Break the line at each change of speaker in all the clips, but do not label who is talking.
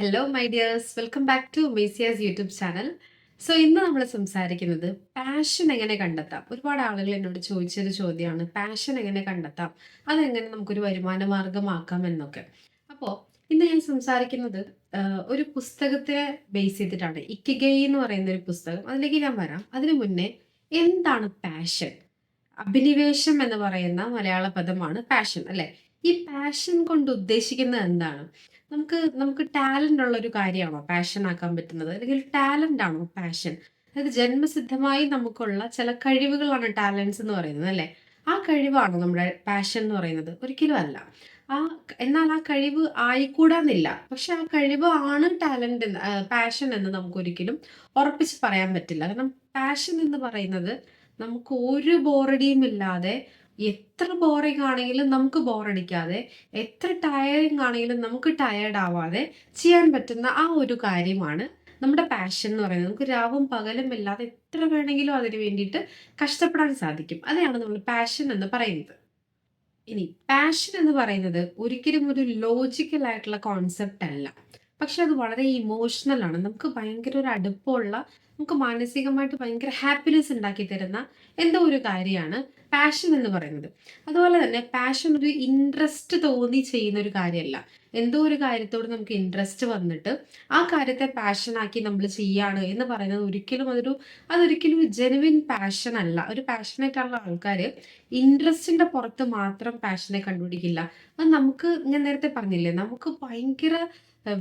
Hello my dears welcome back to മേസിയാസ് YouTube channel so ഇന്ന് നമ്മൾ സംസാരിക്കുന്നത് പാഷൻ എങ്ങനെ കണ്ടെത്താം? ഒരുപാട് ആളുകൾ എന്നോട് ചോദിച്ചൊരു ചോദ്യമാണ് പാഷൻ എങ്ങനെ കണ്ടെത്താം? അതെങ്ങനെ നമുക്കൊരു വരുമാന മാർഗമാക്കാം എന്നൊക്കെ. അപ്പോൾ ഇന്ന് ഞാൻ സംസാരിക്കുന്നത് ഒരു പുസ്തകത്തെ ബേസ് ചെയ്തിട്ടാണ്. ഇക്കിഗൈ എന്ന് പറയുന്ന ഒരു പുസ്തകം. അതിലേക്ക് ഞാൻ വരാം. അതിനു മുന്നേ എന്താണ് പാഷൻ അഭിനിവേശം എന്ന് പറയുന്ന മലയാള പദമാണ് പാഷൻ അല്ലേ? ഈ പാഷൻ കൊണ്ട് ഉദ്ദേശിക്കുന്നത് എന്താണ്? നമുക്ക് നമുക്ക് ടാലന്റ് ഉള്ള ഒരു കാര്യമാണോ? പാഷൻ ആക്കാൻ പറ്റുന്നത്? അല്ലെങ്കിൽ ടാലന്റ് ആണോ പാഷൻ അതായത് ജന്മസിദ്ധമായി നമുക്കുള്ള ചില കഴിവുകളാണ് ടാലൻസ് എന്ന് പറയുന്നത് അല്ലേ? ആ കഴിവാണോ നമ്മുടെ പാഷൻ എന്ന് പറയുന്നത്. ഒരിക്കലും അല്ല. ആ എന്നാൽ ആ കഴിവ് ആയിക്കൂടാന്നില്ല. പക്ഷെ ആ കഴിവ് ആണ് ടാലന്റ് പാഷൻ എന്ന് നമുക്ക് ഒരിക്കലും ഉറപ്പിച്ച് പറയാൻ പറ്റില്ല. കാരണം പാഷൻ എന്ന് പറയുന്നത് നമുക്ക് ഒരു ബോറടിയും ഇല്ലാതെ എത്ര ബോറിംഗ് ആണെങ്കിലും നമുക്ക് ബോറടിക്കാതെ എത്ര ടയറിംഗ് ആണെങ്കിലും നമുക്ക് ടയേർഡ് ആവാതെ ചെയ്യാൻ പറ്റുന്ന ആ ഒരു കാര്യമാണ് നമ്മുടെ പാഷൻ എന്ന് പറയുന്നത്. നമുക്ക് രാവും പകലും ഇല്ലാതെ എത്ര വേണമെങ്കിലും അതിന് വേണ്ടിയിട്ട് കഷ്ടപ്പെടാൻ സാധിക്കും. അതാണ് നമ്മൾ പാഷൻ എന്ന് പറയുന്നത്. ഇനി പാഷൻ എന്ന് പറയുന്നത് ഒരിക്കലും ഒരു ലോജിക്കൽ ആയിട്ടുള്ള കോൺസെപ്റ്റ് അല്ല. പക്ഷെ അത് വളരെ ഇമോഷണൽ ആണ്. നമുക്ക് ഭയങ്കര ഒരു അടുപ്പമുള്ള നമുക്ക് മാനസികമായിട്ട് ഭയങ്കര ഹാപ്പിനെസ് ഉണ്ടാക്കി തരുന്ന എന്തോ ഒരു കാര്യമാണ് പാഷൻ എന്ന് പറയുന്നത്. അതുപോലെ തന്നെ പാഷൻ ഒരു ഇൻട്രസ്റ്റ് തോന്നി ചെയ്യുന്ന ഒരു കാര്യമല്ല. എന്തോ ഒരു കാര്യത്തോട് നമുക്ക് ഇൻട്രസ്റ്റ് വന്നിട്ട് ആ കാര്യത്തെ പാഷനാക്കി നമ്മൾ ചെയ്യാണ് എന്ന് പറയുന്നത് ഒരിക്കലും അതൊരു അതൊരിക്കലും ജെനുവിൻ പാഷൻ അല്ല. ഒരു പാഷനേറ്റ് പാഷനായിട്ടുള്ള ആൾക്കാർ ഇൻട്രസ്റ്റിന്റെ പുറത്ത് മാത്രം പാഷനെ കണ്ടുപിടിക്കില്ല. അത് നമുക്ക് ഞാൻ നേരത്തെ പറഞ്ഞില്ലേ നമുക്ക് ഭയങ്കര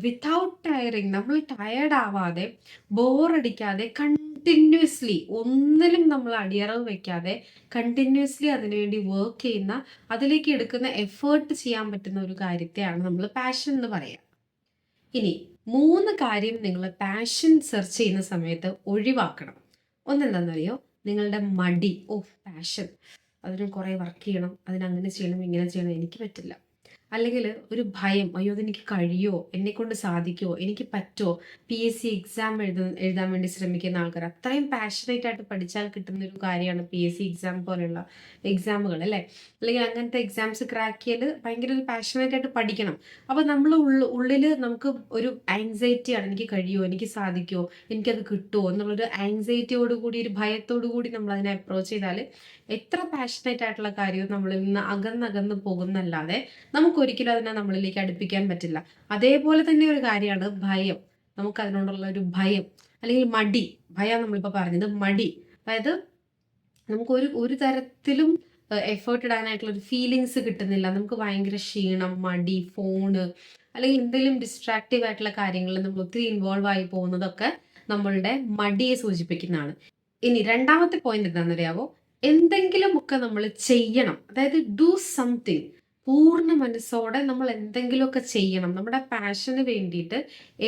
വിത്തൗട്ട് ടയറിങ് നമ്മൾ ടയേർഡ് ആവാതെ ബോറടിക്കാതെ കണ്ടിന്യൂസ്ലി ഒന്നിലും നമ്മൾ അടിയറവ് വെക്കാതെ കണ്ടിന്യൂസ്ലി അതിനുവേണ്ടി വർക്ക് ചെയ്യുന്ന അതിലേക്ക് എടുക്കുന്ന എഫേർട്ട് ചെയ്യാൻ പറ്റുന്ന ഒരു കാര്യത്തെയാണ് നമ്മൾ പാഷൻ എന്ന് പറയുക ഇനി മൂന്ന് കാര്യം നിങ്ങൾ പാഷൻ സെർച്ച് ചെയ്യുന്ന സമയത്ത് ഒഴിവാക്കണം. ഒന്നെന്താണെന്നറിയോ നിങ്ങളുടെ മടി. ഓഫ് പാഷൻ അതിന് കുറേ വർക്ക് ചെയ്യണം അതിനങ്ങനെ ചെയ്യണം ഇങ്ങനെ ചെയ്യണം എനിക്ക് പറ്റില്ല. അല്ലെങ്കിൽ ഒരു ഭയം അയ്യോ അതെനിക്ക് കഴിയുമോ എന്നെ കൊണ്ട് സാധിക്കുമോ എനിക്ക് പറ്റുമോ പി എസ് സി എക്സാം എഴുത എഴുതാൻ വേണ്ടി ശ്രമിക്കുന്ന ആൾക്കാർ. അത്രയും പാഷനേറ്റ് ആയിട്ട് പഠിച്ചാൽ കിട്ടുന്ന ഒരു കാര്യമാണ് പി എസ് സി എക്സാം പോലെയുള്ള എക്സാമുകൾ അല്ലേ? അല്ലെങ്കിൽ അങ്ങനത്തെ എക്സാംസ് ക്രാക്ക് ചെയ്ത് ഭയങ്കര ഒരു പാഷനേറ്റ് ആയിട്ട് പഠിക്കണം. അപ്പോൾ നമ്മൾ ഉള്ളിൽ നമുക്ക് ഒരു ആങ്സൈറ്റിയാണ് എനിക്ക് കഴിയുമോ എനിക്ക് സാധിക്കുമോ എനിക്കത് കിട്ടുമോ എന്നുള്ളൊരു ആങ്സൈറ്റിയോട് കൂടി ഒരു ഭയത്തോടു കൂടി നമ്മൾ അതിനെ അപ്രോച്ച് ചെയ്താൽ എത്ര പാഷനേറ്റ് ആയിട്ടുള്ള കാര്യവും നമ്മളിൽ നിന്ന് അകന്നകന്ന് പോകുന്നല്ലാതെ നമുക്ക് ഒരിക്കലും അതിനെ നമ്മളിലേക്ക് അടുപ്പിക്കാൻ പറ്റില്ല. അതേപോലെ തന്നെ ഒരു കാര്യമാണ് ഭയം. നമുക്ക് അതിനോടുള്ള ഒരു ഭയം അല്ലെങ്കിൽ മടി. ഭയം നമ്മളിപ്പോൾ പറഞ്ഞത് മടി. അതായത് നമുക്ക് ഒരു ഒരു തരത്തിലും എഫേർട്ട് ഇടാനായിട്ടുള്ള ഒരു ഫീലിങ്സ് കിട്ടുന്നില്ല. നമുക്ക് ഭയങ്കര ക്ഷീണം മടി ഫോണ് അല്ലെങ്കിൽ എന്തെങ്കിലും ഡിസ്ട്രാക്റ്റീവ് ആയിട്ടുള്ള കാര്യങ്ങളിൽ നമ്മൾ ഒത്തിരി ഇൻവോൾവ് ആയി പോകുന്നതൊക്കെ നമ്മളുടെ മടിയെ സൂചിപ്പിക്കുന്നതാണ്. ഇനി രണ്ടാമത്തെ പോയിന്റ് എന്താണെന്നറിയാവോ? എന്തെങ്കിലുമൊക്കെ നമ്മൾ ചെയ്യണം. അതായത് ഡു സംതിങ് പൂർണ മനസ്സോടെ നമ്മൾ എന്തെങ്കിലുമൊക്കെ ചെയ്യണം. നമ്മുടെ പാഷന് വേണ്ടിയിട്ട്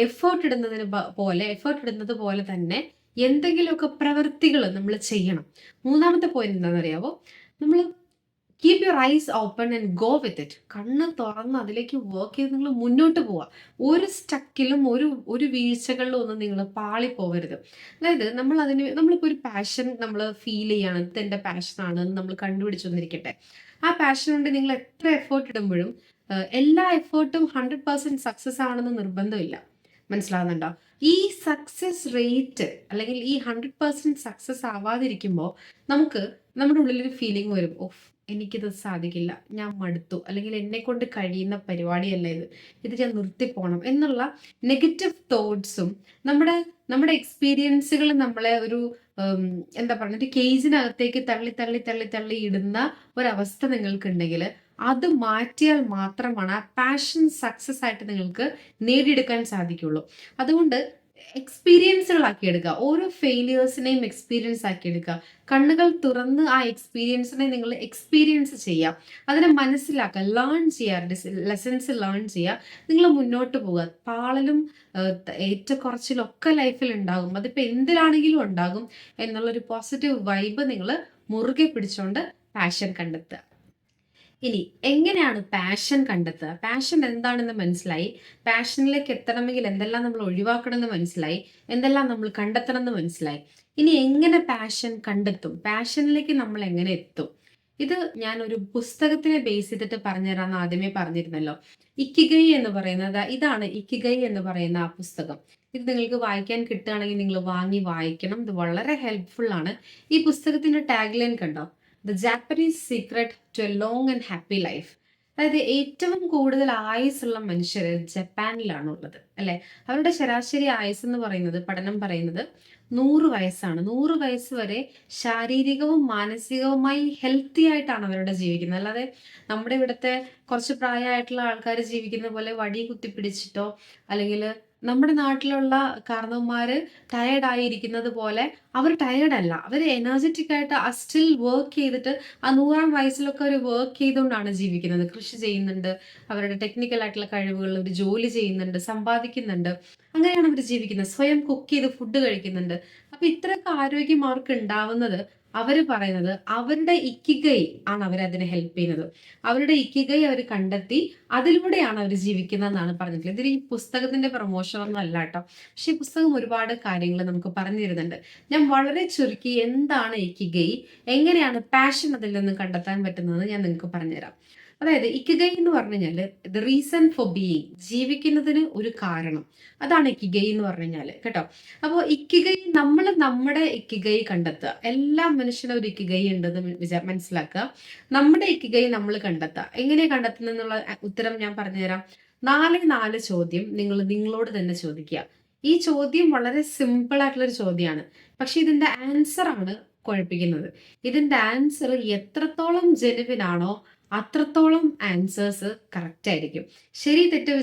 എഫേർട്ട് ഇടുന്നതിന് പോലെ എഫേർട്ട് ഇടുന്നത് പോലെ തന്നെ എന്തെങ്കിലുമൊക്കെ പ്രവൃത്തികൾ നമ്മൾ ചെയ്യണം. മൂന്നാമത്തെ പോയിന്റ് എന്താണെന്നറിയാവോ? നമ്മൾ keep your eyes open and go with it കണ്ണ് തുറന്ന് അതിലേക്ക് വർക്ക് ചെയ്ത് നിങ്ങൾ മുന്നോട്ട് പോവുക ഒരു സ്റ്റക്കിലും ഒരു ഒരു വീഴ്ചകളിലും ഒന്നും നിങ്ങൾ പാളി പോകരുത് അതായത് നമ്മൾ അതിന് നമ്മളിപ്പോൾ ഒരു പാഷൻ നമ്മൾ ഫീൽ ചെയ്യണം. ഇത് എന്റെ പാഷനാണ് നമ്മൾ കണ്ടുപിടിച്ചു വന്നിരിക്കട്ടെ. ആ പാഷൻ കൊണ്ട് നിങ്ങൾ എത്ര എഫേർട്ട് ഇടുമ്പോഴും എല്ലാ എഫേർട്ടും ഹൺഡ്രഡ് പെർസെന്റ് സക്സസ് ആണെന്ന് നിർബന്ധമില്ല. മനസ്സിലാവുന്നുണ്ടോ? ഈ സക്സസ് റേറ്റ് അല്ലെങ്കിൽ ഈ ഹൺഡ്രഡ് പെർസെന്റ് സക്സസ് ആവാതിരിക്കുമ്പോൾ നമുക്ക് നമ്മുടെ ഉള്ളിലൊരു ഫീലിംഗ് വരും. ഓഫ് എനിക്കിത് സാധിക്കില്ല. ഞാൻ മടുത്തു. അല്ലെങ്കിൽ എന്നെ കൊണ്ട് കഴിയുന്ന പരിപാടിയല്ല ഇത്. ഇത് ഞാൻ നിർത്തിപ്പോണം എന്നുള്ള നെഗറ്റീവ് തോട്ട്സും നമ്മുടെ നമ്മുടെ എക്സ്പീരിയൻസുകൾ നമ്മളെ ഒരു എന്താ പറയുക ഒരു കേജിനകത്തേക്ക് തള്ളി തള്ളി തള്ളി തള്ളി ഇടുന്ന ഒരവസ്ഥ നിങ്ങൾക്കുണ്ടെങ്കിൽ അത് മാറ്റിയാൽ മാത്രമാണ് ആ പാഷൻ സക്സസ് ആയിട്ട് നിങ്ങൾക്ക് നേടിയെടുക്കാൻ സാധിക്കുള്ളൂ. അതുകൊണ്ട് എക്സ്പീരിയൻസുകളാക്കി എടുക്കുക ഓരോ ഫെയിലിയേഴ്സിനെയും എക്സ്പീരിയൻസ് ആക്കി എടുക്കുക കണ്ണുകൾ തുറന്ന് ആ എക്സ്പീരിയൻസിനെ നിങ്ങൾ എക്സ്പീരിയൻസ് ചെയ്യുക. അതിനെ മനസ്സിലാക്കുക. ലേൺ ചെയ്യുക. ലെസൺസ് ലേൺ ചെയ്യുക. നിങ്ങൾ മുന്നോട്ട് പോവുക പാളലും ഏറ്റക്കുറച്ചിലൊക്കെ ലൈഫിൽ ഉണ്ടാകും. അതിപ്പോൾ എന്തിലാണെങ്കിലും ഉണ്ടാകും. എന്നുള്ളൊരു പോസിറ്റീവ് വൈബ് നിങ്ങൾ മുറുകെ പിടിച്ചുകൊണ്ട് പാഷൻ കണ്ടെത്തുക. ഇനി എങ്ങനെയാണ് പാഷൻ കണ്ടെത്തുക? പാഷൻ എന്താണെന്ന് മനസ്സിലായി. പാഷനിലേക്ക് എത്തണമെങ്കിൽ എന്തെല്ലാം നമ്മൾ ഒഴിവാക്കണമെന്ന് മനസ്സിലായി. എന്തെല്ലാം നമ്മൾ കണ്ടെത്തണം എന്ന് മനസ്സിലായി. ഇനി എങ്ങനെ പാഷൻ കണ്ടെത്തും? പാഷനിലേക്ക് നമ്മൾ എങ്ങനെ എത്തും? ഇത് ഞാൻ ഒരു പുസ്തകത്തിനെ ബേസ് ചെയ്തിട്ട് പറഞ്ഞുതരാന്ന് ആദ്യമേ പറഞ്ഞിരുന്നല്ലോ. ഇക്കിഗൈ എന്ന് പറയുന്നത് ഇതാണ് ഇക്കിഗൈ എന്ന് പറയുന്ന ആ പുസ്തകം. ഇത് നിങ്ങൾക്ക് വായിക്കാൻ കിട്ടുകയാണെങ്കിൽ നിങ്ങൾ വാങ്ങി വായിക്കണം. ഇത് വളരെ ഹെൽപ്ഫുൾ ആണ്. ഈ പുസ്തകത്തിന്റെ ടാഗ് ലൈൻ കണ്ടോ? The Japanese secret to a long and happy life അതായത് ഏറ്റവും കൂടുതൽ ആയുസ്സുള്ള മനുഷ്യർ ജപ്പാനിലാണ് ഉള്ളത് അല്ലെ? അവരുടെ ശരാശരി ആയുസ് എന്ന് പറയുന്നത് പഠനം പറയുന്നത് നൂറ് വയസ്സാണ്. നൂറ് വയസ്സ് വരെ ശാരീരികവും മാനസികവുമായി ഹെൽത്തി ആയിട്ടാണ് അവരുടെ ജീവിക്കുന്നത്. അല്ലാതെ നമ്മുടെ ഇവിടുത്തെ കുറച്ച് പ്രായമായിട്ടുള്ള ആൾക്കാർ ജീവിക്കുന്ന പോലെ വടി കുത്തിപ്പിടിച്ചിട്ടോ അല്ലെങ്കിൽ നമ്മുടെ നാട്ടിലുള്ള കാരണവന്മാർ ടയേർഡ് ആയിരിക്കുന്നത് പോലെ അവർ ടയേർഡ് അല്ല. അവർ എനർജറ്റിക് ആയിട്ട് ആ സ്റ്റിൽ വർക്ക് ചെയ്തിട്ട് ആ നൂറാം വയസ്സിലൊക്കെ അവർ വർക്ക് ചെയ്തുകൊണ്ടാണ് ജീവിക്കുന്നത്. കൃഷി ചെയ്യുന്നുണ്ട്. അവരുടെ ടെക്നിക്കൽ ആയിട്ടുള്ള കഴിവുകൾ അവർ ജോലി ചെയ്യുന്നുണ്ട് സമ്പാദിക്കുന്നുണ്ട്. അങ്ങനെയാണ് അവർ ജീവിക്കുന്നത്. സ്വയം കുക്ക് ചെയ്ത് ഫുഡ് കഴിക്കുന്നുണ്ട്. അപ്പൊ ഇത്രയൊക്കെ ആരോഗ്യം അവർക്ക് ഉണ്ടാവുന്നത് അവർ പറയുന്നത് അവരുടെ ഇക്കിഗൈ ആണ് അവർ അതിനെ ഹെൽപ്പ് ചെയ്യുന്നത്. അവരുടെ ഇക്കിഗൈ അവർ കണ്ടെത്തി അതിലൂടെയാണ് അവർ ജീവിക്കുന്നതെന്നാണ് പറഞ്ഞിട്ടുള്ളത്. ഇതിൽ ഈ പുസ്തകത്തിന്റെ പ്രൊമോഷൻ ഒന്നും അല്ല കേട്ടോ. പക്ഷെ ഈ പുസ്തകം ഒരുപാട് കാര്യങ്ങൾ നമുക്ക് പറഞ്ഞു തരുന്നുണ്ട്. ഞാൻ വളരെ ചുരുക്കി എന്താണ് ഇക്കിഗൈ? എങ്ങനെയാണ് പാഷൻ അതിൽ നിന്ന് കണ്ടെത്താൻ പറ്റുന്നത് ഞാൻ നിങ്ങൾക്ക് പറഞ്ഞുതരാം. അതായത് ഇക്കിഗൈ എന്ന് പറഞ്ഞു കഴിഞ്ഞാൽ ദ റീസൺ ഫോർ ബീയിങ് ജീവിക്കുന്നതിന് ഒരു കാരണം. അതാണ് ഇക്കിഗൈ എന്ന് പറഞ്ഞു കഴിഞ്ഞാൽ കേട്ടോ? അപ്പോൾ ഇക്കിഗൈ നമ്മൾ നമ്മുടെ ഇക്കിഗൈ കണ്ടെത്തുക. എല്ലാ മനുഷ്യനും ഒരു ഇക്കിഗൈ ഉണ്ടെന്ന് വിചാ മനസ്സിലാക്കുക. നമ്മുടെ ഇക്കിഗൈ നമ്മൾ കണ്ടെത്തുക. എങ്ങനെ കണ്ടെത്തുന്നത് എന്നുള്ള ഉത്തരം ഞാൻ പറഞ്ഞുതരാം. നാല് നാല് ചോദ്യം നിങ്ങൾ നിങ്ങളോട് തന്നെ ചോദിക്കുക. ഈ ചോദ്യം വളരെ സിമ്പിൾ ആയിട്ടുള്ള ഒരു ചോദ്യമാണ്. പക്ഷെ ഇതിന്റെ ആൻസർ ആണ് കുഴപ്പിക്കുന്നത്. ഇതിന്റെ ആൻസർ എത്രത്തോളം ജെനുവിൻ ആണോ അത്രത്തോളം ആൻസേഴ്സ് കറക്റ്റ് ആയിരിക്കും. ശരി തെറ്റ്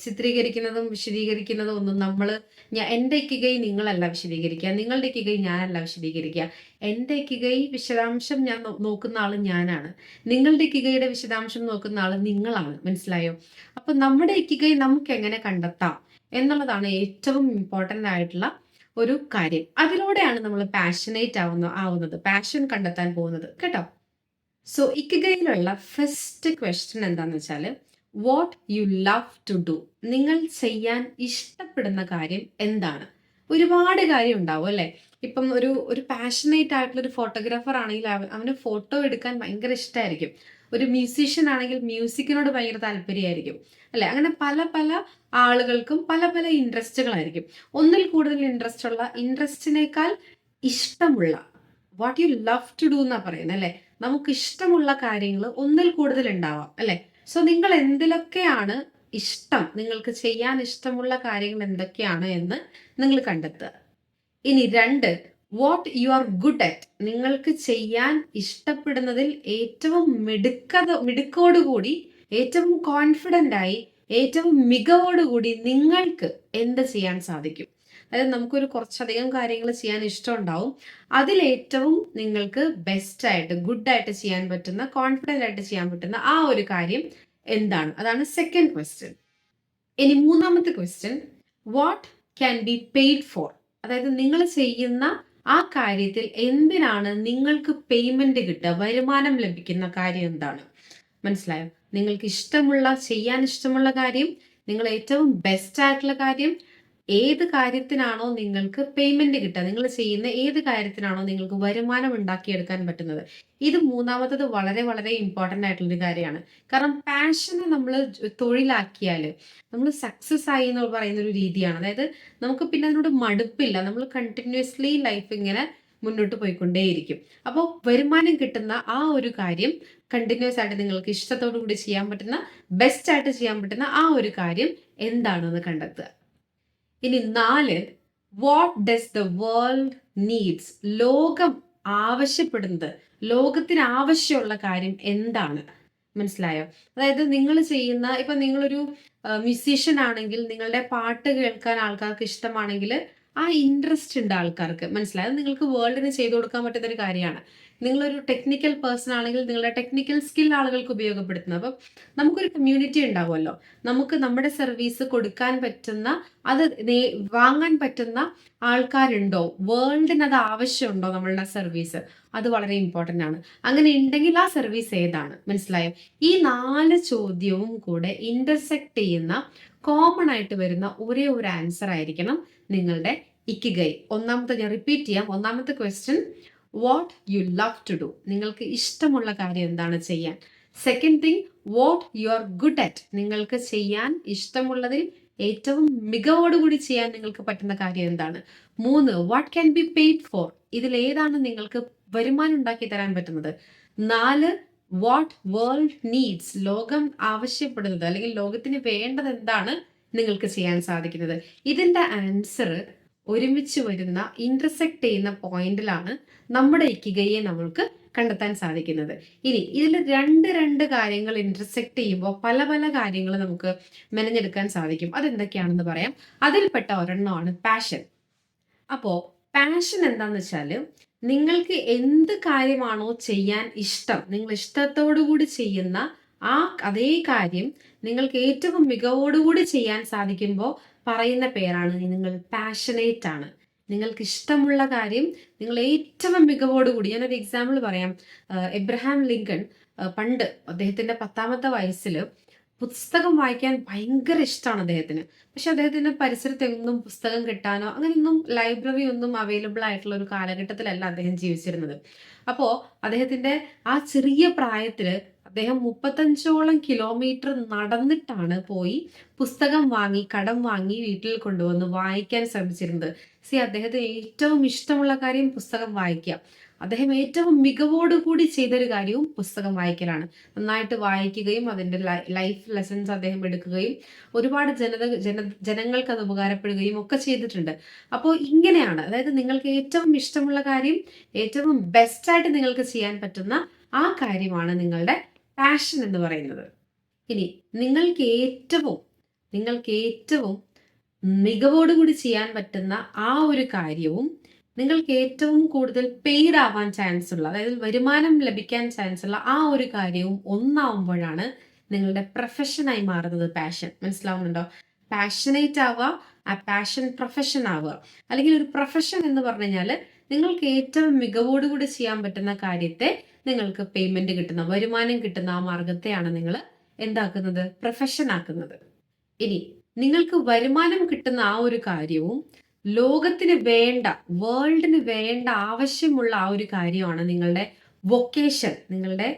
ചിത്രീകരിക്കുന്നതും വിശദീകരിക്കുന്നതും ഒന്നും നമ്മൾ ഞാൻ എന്റെ ഇക്കികൈ നിങ്ങളല്ല വിശദീകരിക്കുക. നിങ്ങളുടെ ഇക്കികൈ ഞാനല്ല വിശദീകരിക്കുക. എന്റെ ഇക്കികൈ വിശദാംശം ഞാൻ നോക്കുന്ന ആൾ ഞാനാണ്. നിങ്ങളുടെ ഇക്കികൈയുടെ വിശദാംശം നോക്കുന്ന ആൾ നിങ്ങളാണ്. മനസ്സിലായോ? അപ്പം നമ്മുടെ ഇക്കികൈ നമുക്ക് എങ്ങനെ കണ്ടെത്താം എന്നുള്ളതാണ് ഏറ്റവും ഇമ്പോർട്ടന്റ് ആയിട്ടുള്ള ഒരു കാര്യം. അതിലൂടെയാണ് നമ്മൾ പാഷനേറ്റ് ആവുന്ന ആവുന്നത്. പാഷൻ കണ്ടെത്താൻ പോകുന്നത്. കേട്ടോ? സോ ഇക്കുകയിലുള്ള ഫസ്റ്റ് ക്വസ്റ്റ്യൻ എന്താന്ന് വെച്ചാൽ what you love to do നിങ്ങൾ ചെയ്യാൻ ഇഷ്ടപ്പെടുന്ന കാര്യം എന്താണ്? ഒരുപാട് കാര്യം ഉണ്ടാവും അല്ലേ? ഇപ്പം ഒരു ഒരു പാഷനേറ്റ് ആയിട്ടുള്ള ഒരു ഫോട്ടോഗ്രാഫർ ആണെങ്കിൽ അവന് ഫോട്ടോ എടുക്കാൻ ഭയങ്കര ഇഷ്ടമായിരിക്കും ഒരു മ്യൂസീഷ്യൻ ആണെങ്കിൽ മ്യൂസിക്കിനോട് ഭയങ്കര താല്പര്യമായിരിക്കും. അല്ലെ? അങ്ങനെ പല പല ആളുകൾക്കും പല പല ഇൻട്രസ്റ്റുകളായിരിക്കും. ഒന്നിൽ കൂടുതൽ ഇൻട്രസ്റ്റ് ഉള്ള ഇൻട്രസ്റ്റിനേക്കാൾ ഇഷ്ടമുള്ള what you love to do എന്നാ പറയുന്നത് അല്ലെ? നമുക്ക് ഇഷ്ടമുള്ള കാര്യങ്ങൾ ഒന്നിൽ കൂടുതൽ ഉണ്ടാവാം അല്ലെ? സോ നിങ്ങൾ എന്തിലൊക്കെയാണ് ഇഷ്ടം? നിങ്ങൾക്ക് ചെയ്യാൻ ഇഷ്ടമുള്ള കാര്യങ്ങൾ എന്തൊക്കെയാണ് എന്ന് നിങ്ങൾ കണ്ടെത്തുക. ഇനി രണ്ട് what you are good at നിങ്ങൾക്ക് ചെയ്യാൻ ഇഷ്ടപ്പെടുന്നതിൽ ഏറ്റവും മിടുക്കത മിടുക്കോടുകൂടി ഏറ്റവും കോൺഫിഡന്റ് ആയി ഏറ്റവും മികവോടുകൂടി നിങ്ങൾക്ക് എന്ത് ചെയ്യാൻ സാധിക്കും? അതായത് നമുക്കൊരു കുറച്ചധികം കാര്യങ്ങൾ ചെയ്യാൻ ഇഷ്ടമുണ്ടാവും. അതിലേറ്റവും നിങ്ങൾക്ക് ബെസ്റ്റ് ആയിട്ട് ഗുഡ് ആയിട്ട് ചെയ്യാൻ പറ്റുന്ന കോൺഫിഡന്റ് ആയിട്ട് ചെയ്യാൻ പറ്റുന്ന ആ ഒരു കാര്യം എന്താണ്? അതാണ് സെക്കൻഡ് ക്വസ്റ്റ്യൻ ഇനി മൂന്നാമത്തെ question what can be paid for അതായത് നിങ്ങൾ ചെയ്യുന്ന ആ കാര്യത്തിൽ എന്തിനാണ് നിങ്ങൾക്ക് പേയ്മെന്റ് കിട്ടുക? വരുമാനം ലഭിക്കുന്ന കാര്യം എന്താണ്? മനസ്സിലായോ? നിങ്ങൾക്ക് ഇഷ്ടമുള്ള ചെയ്യാൻ ഇഷ്ടമുള്ള കാര്യം നിങ്ങൾ ഏറ്റവും ബെസ്റ്റ് ആയിട്ടുള്ള കാര്യം ഏത് കാര്യത്തിനാണോ നിങ്ങൾക്ക് പേയ്മെന്റ് കിട്ടുക നിങ്ങൾ ചെയ്യുന്ന ഏത് കാര്യത്തിനാണോ നിങ്ങൾക്ക് വരുമാനം ഉണ്ടാക്കിയെടുക്കാൻ പറ്റുന്നത്. ഇത് മൂന്നാമത്തത് വളരെ വളരെ ഇമ്പോർട്ടന്റ് ആയിട്ടുള്ളൊരു കാര്യമാണ്. കാരണം പാഷനെ നമ്മൾ തൊഴിലാക്കിയാൽ നമ്മൾ സക്സസ് ആയി എന്ന് പറയുന്ന ഒരു രീതിയാണ്. അതായത് നമുക്ക് പിന്നെ അതിനോട് മടുപ്പില്ല. നമ്മൾ കണ്ടിന്യൂസ്ലി ലൈഫ് ഇങ്ങനെ മുന്നോട്ട് പോയിക്കൊണ്ടേയിരിക്കും. അപ്പോൾ വരുമാനം കിട്ടുന്ന ആ ഒരു കാര്യം കണ്ടിന്യൂസ് ആയിട്ട് നിങ്ങൾക്ക് ഇഷ്ടത്തോടു കൂടി ചെയ്യാൻ പറ്റുന്ന ബെസ്റ്റ് ആയിട്ട് ചെയ്യാൻ പറ്റുന്ന ആ ഒരു കാര്യം എന്താണെന്ന് കണ്ടെത്തുക. ഇനി നാല് what does the world needs ലോകം ആവശ്യപ്പെടുന്നത് ലോകത്തിന് ആവശ്യമുള്ള കാര്യം എന്താണ്? മനസ്സിലായോ? അതായത് നിങ്ങൾ ചെയ്യുന്ന ഇപ്പൊ നിങ്ങളൊരു മ്യൂസീഷ്യൻ ആണെങ്കിൽ നിങ്ങളുടെ പാട്ട് കേൾക്കാൻ ആൾക്കാർക്ക് ഇഷ്ടമാണെങ്കിൽ ആ ഇൻട്രസ്റ്റ് ഉണ്ട് ആൾക്കാർക്ക് മനസ്സിലായത് നിങ്ങൾക്ക് വേൾഡിന് ചെയ്തു കൊടുക്കാൻ പറ്റുന്ന ഒരു കാര്യമാണ്. നിങ്ങളൊരു ടെക്നിക്കൽ പേഴ്സൺ ആണെങ്കിൽ നിങ്ങളുടെ ടെക്നിക്കൽ സ്കിൽ ആളുകൾക്ക് ഉപയോഗപ്പെടുത്തുന്നത്. അപ്പം നമുക്കൊരു കമ്മ്യൂണിറ്റി ഉണ്ടാവുമല്ലോ. നമുക്ക് നമ്മുടെ സർവീസ് കൊടുക്കാൻ പറ്റുന്ന അത് വാങ്ങാൻ പറ്റുന്ന ആൾക്കാരുണ്ടോ? വേൾഡിന് അത് ആവശ്യമുണ്ടോ നമ്മളുടെ സർവീസ് അത് വളരെ ഇമ്പോർട്ടന്റ് ആണ്. അങ്ങനെ ഉണ്ടെങ്കിൽ ആ സർവീസ് ഏതാണ്? മനസ്സിലായോ? ഈ നാല് ചോദ്യവും കൂടെ ഇന്റർസെക്ട് ചെയ്യുന്ന കോമൺ ആയിട്ട് വരുന്ന ഒരേ ഒരു ആൻസർ ആയിരിക്കണം നിങ്ങളുടെ ഇക്കിഗൈ. ഒന്നാമത്തെ ഞാൻ റിപ്പീറ്റ് ചെയ്യാം. ഒന്നാമത്തെ question what you love to do നിങ്ങൾക്ക് ഇഷ്ടമുള്ള കാര്യം എന്താണ് ചെയ്യാൻ? Second thing what you are good at നിങ്ങൾക്ക് ചെയ്യാൻ ഇഷ്ടമുള്ളതിൽ ഏറ്റവും മികവോടുകൂടി ചെയ്യാൻ നിങ്ങൾക്ക് പറ്റുന്ന കാര്യം എന്താണ്? മൂന്ന് what can be paid for ഇതിൽ ഏതാണ് നിങ്ങൾക്ക് വരുമാനം ഉണ്ടാക്കി തരാൻ പറ്റുന്നത്? നാല് വാട്ട് വേൾഡ് നീഡ്സ് ലോകം ആവശ്യപ്പെടുന്നത് അല്ലെങ്കിൽ ലോകത്തിന് വേണ്ടത് എന്താണ് നിങ്ങൾക്ക് ചെയ്യാൻ സാധിക്കുന്നത്? ഇതിന്റെ ആൻസർ ഒരുമിച്ച് വരുന്ന ഇന്റർസെക്ട് ചെയ്യുന്ന പോയിന്റിലാണ് നമ്മുടെ ഇക്കിഗയെ നമ്മൾക്ക് കണ്ടെത്താൻ സാധിക്കുന്നത്. ഇനി ഇതിൽ രണ്ട് രണ്ട് കാര്യങ്ങൾ ഇന്റർസെക്ട് ചെയ്യുമ്പോൾ പല പല കാര്യങ്ങൾ നമുക്ക് മെനഞ്ഞെടുക്കാൻ സാധിക്കും. അതെന്തൊക്കെയാണെന്ന് പറയാം. അതിൽപ്പെട്ട ഒരെണ്ണമാണ് പാഷൻ അപ്പോൾ പാഷൻ എന്താന്ന് വെച്ചാൽ നിങ്ങൾക്ക് എന്ത് കാര്യമാണോ ചെയ്യാൻ ഇഷ്ടം നിങ്ങൾ ഇഷ്ടത്തോടു കൂടി ചെയ്യുന്ന ആ അതേ കാര്യം നിങ്ങൾക്ക് ഏറ്റവും മികവോടുകൂടി ചെയ്യാൻ സാധിക്കുമ്പോൾ പറയുന്ന പേരാണ്. നിങ്ങൾ പാഷനേറ്റ് ആണ്. നിങ്ങൾക്ക് ഇഷ്ടമുള്ള കാര്യം നിങ്ങൾ ഏറ്റവും മികവോടുകൂടി ഞാനൊരു എക്സാമ്പിൾ പറയാം. എബ്രഹാം ലിങ്കൺ പണ്ട് അദ്ദേഹത്തിന്റെ പത്താമത്തെ വയസ്സിൽ പുസ്തകം വായിക്കാൻ ഭയങ്കര ഇഷ്ടമാണ് അദ്ദേഹത്തിന്. പക്ഷെ അദ്ദേഹത്തിന്റെ പരിസരത്ത് എങ്ങും പുസ്തകം കിട്ടാനോ അങ്ങനെയൊന്നും ലൈബ്രറി ഒന്നും അവൈലബിൾ ആയിട്ടുള്ള ഒരു കാലഘട്ടത്തിലല്ല അദ്ദേഹം ജീവിച്ചിരുന്നത്. അപ്പോൾ അദ്ദേഹത്തിന്റെ ആ ചെറിയ പ്രായത്തിൽ അദ്ദേഹം മുപ്പത്തഞ്ചോളം കിലോമീറ്റർ നടന്നിട്ടാണ് പോയി പുസ്തകം വാങ്ങി കടം വാങ്ങി വീട്ടിൽ കൊണ്ടുവന്ന് വായിക്കാൻ ശ്രമിച്ചിരുന്നത്. സി അദ്ദേഹത്തിന് ഏറ്റവും ഇഷ്ടമുള്ള കാര്യം പുസ്തകം വായിക്കുക. അദ്ദേഹം ഏറ്റവും മികവോടുകൂടി ചെയ്തൊരു കാര്യവും പുസ്തകം വായിക്കലാണ്. നന്നായിട്ട് വായിക്കുകയും അതിന്റെ ലൈഫ് ലെസൺസ് അദ്ദേഹം എടുക്കുകയും ഒരുപാട് ജനത ജന ജനങ്ങൾക്ക് അത് ഉപകാരപ്പെടുകയും ഒക്കെ ചെയ്തിട്ടുണ്ട്. അപ്പോൾ ഇങ്ങനെയാണ് അതായത് നിങ്ങൾക്ക് ഏറ്റവും ഇഷ്ടമുള്ള കാര്യം ഏറ്റവും ബെസ്റ്റായിട്ട് നിങ്ങൾക്ക് ചെയ്യാൻ പറ്റുന്ന ആ കാര്യമാണ് നിങ്ങളുടെ പാഷൻ എന്ന് പറയുന്നത്. ഇനി നിങ്ങൾക്ക് ഏറ്റവും നിങ്ങൾക്ക് ഏറ്റവും മികവോടുകൂടി ചെയ്യാൻ പറ്റുന്ന ആ ഒരു കാര്യവും നിങ്ങൾക്ക് ഏറ്റവും കൂടുതൽ പെയ്ഡ് ആവാൻ ചാൻസ് ഉള്ള അതായത് വരുമാനം ലഭിക്കാൻ ചാൻസ് ഉള്ള ആ ഒരു കാര്യവും ഒന്നാവുമ്പോഴാണ് നിങ്ങളുടെ പ്രൊഫഷനായി മാറുന്നത് പാഷൻ മനസ്സിലാവുന്നുണ്ടോ? പാഷനേറ്റ് ആവുക ആ പാഷൻ പ്രൊഫഷൻ ആവുക. അല്ലെങ്കിൽ ഒരു പ്രൊഫഷൻ എന്ന് പറഞ്ഞു കഴിഞ്ഞാൽ നിങ്ങൾക്ക് ഏറ്റവും മികവോടുകൂടി ചെയ്യാൻ പറ്റുന്ന കാര്യത്തെ നിങ്ങൾക്ക് പേയ്മെന്റ് കിട്ടുന്ന വരുമാനം കിട്ടുന്ന ആ മാർഗത്തെയാണ് നിങ്ങൾ എന്താക്കുന്നത്? പ്രൊഫഷൻ ആക്കുന്നത്. ഇനി നിങ്ങൾക്ക് വരുമാനം കിട്ടുന്ന ആ ഒരു കാര്യവും ലോകത്തിന് വേണ്ട വേൾഡിന് വേണ്ട ആവശ്യമുള്ള ആ ഒരു കാര്യമാണ് നിങ്ങളുടെ വൊക്കേഷൻ നിങ്ങളുടെ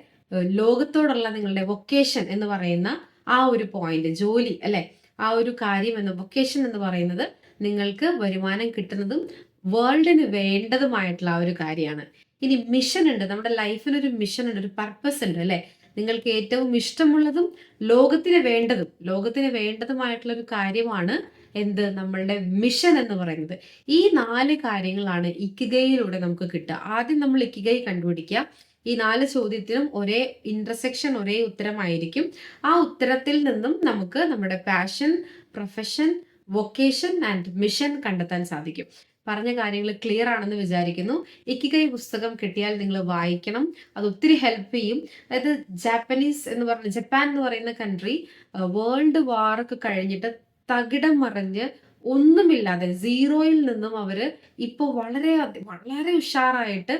ലോകത്തോടുള്ള നിങ്ങളുടെ വൊക്കേഷൻ എന്ന് പറയുന്ന ആ ഒരു പോയിന്റ് ജോലി അല്ലെ? ആ ഒരു കാര്യം എന്ന വൊക്കേഷൻ എന്ന് പറയുന്നത് നിങ്ങൾക്ക് വരുമാനം കിട്ടുന്നതും വേൾഡിന് വേണ്ടതുമായിട്ടുള്ള ആ ഒരു കാര്യമാണ്. ഇനി മിഷൻ ഉണ്ട്. നമ്മുടെ ലൈഫിൽ ഒരു മിഷൻ ഉണ്ട് ഒരു പർപ്പസ് ഉണ്ട് അല്ലേ? നിങ്ങൾക്ക് ഏറ്റവും ഇഷ്ടമുള്ളതും ലോകത്തിന് വേണ്ടതും ലോകത്തിന് വേണ്ടതുമായിട്ടുള്ള ഒരു കാര്യമാണ് എന്ത്? നമ്മളുടെ മിഷൻ എന്ന് പറയുന്നത്. ഈ നാല് കാര്യങ്ങളാണ് ഇക്കുകയിലൂടെ നമുക്ക് കിട്ടുക. ആദ്യം നമ്മൾ ഇക്കിഗൈ കണ്ടുപിടിക്കുക. ഈ നാല് ചോദ്യത്തിനും ഒരേ ഇന്റർസെക്ഷൻ ഒരേ ഉത്തരമായിരിക്കും. ആ ഉത്തരത്തിൽ നിന്നും നമുക്ക് നമ്മുടെ passion profession vocation and mission കണ്ടെത്താൻ സാധിക്കും. പറഞ്ഞ കാര്യങ്ങൾ ക്ലിയർ ആണെന്ന് വിചാരിക്കുന്നു. ഇക്കിഗൈ പുസ്തകം കിട്ടിയാൽ നിങ്ങൾ വായിക്കണം. അത് ഒത്തിരി ഹെൽപ്പ് ചെയ്യും. അതായത് ജാപ്പനീസ് എന്ന് പറഞ്ഞ ജപ്പാൻ എന്ന് പറയുന്ന കൺട്രി വേൾഡ് വാറൊക്കെ കഴിഞ്ഞിട്ട് തകിടം മറിഞ്ഞ് ഒന്നുമില്ലാതെ സീറോയിൽ നിന്നും അവർ ഇപ്പോൾ വളരെ വളരെ ഉഷാറായിട്ട്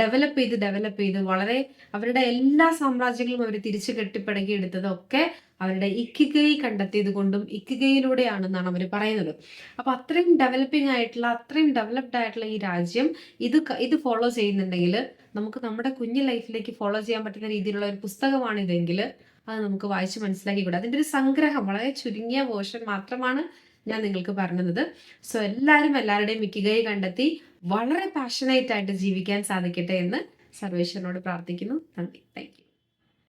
ഡെവലപ്പ് ചെയ്ത് ഡെവലപ്പ് ചെയ്ത് വളരെ അവരുടെ എല്ലാ സാമ്രാജ്യങ്ങളും അവർ തിരിച്ചു കെട്ടിപ്പടക്കി എടുത്തതൊക്കെ അവരുടെ ഇക്കിഗൈ കണ്ടെത്തിയത് കൊണ്ടും ഇക്കികയിലൂടെയാണെന്നാണ് അവർ പറയുന്നത്. അപ്പൊ അത്രയും ഡെവലപ്പിംഗ് ആയിട്ടുള്ള അത്രയും ഡെവലപ്ഡ് ആയിട്ടുള്ള ഈ രാജ്യം ഇത് ഇത് ഫോളോ ചെയ്യുന്നുണ്ടെങ്കിൽ നമുക്ക് നമ്മുടെ കുഞ്ഞു ലൈഫിലേക്ക് ഫോളോ ചെയ്യാൻ പറ്റുന്ന രീതിയിലുള്ള ഒരു പുസ്തകമാണിതെങ്കിൽ അത് നമുക്ക് വായിച്ച് മനസ്സിലാക്കി കൂടെ അതിന്റെ ഒരു സംഗ്രഹം വളരെ ചുരുങ്ങിയ പോർഷൻ മാത്രമാണ് ഞാൻ നിങ്ങൾക്ക് പറഞ്ഞത്. സോ എല്ലാവരും എല്ലാവരുടെയും മിക്കുകയെ കണ്ടെത്തി വളരെ പാഷനേറ്റ് ആയിട്ട് ജീവിക്കാൻ സാധിക്കട്ടെ എന്ന് സർവേശ്വരനോട് പ്രാർത്ഥിക്കുന്നു. നന്ദി. താങ്ക്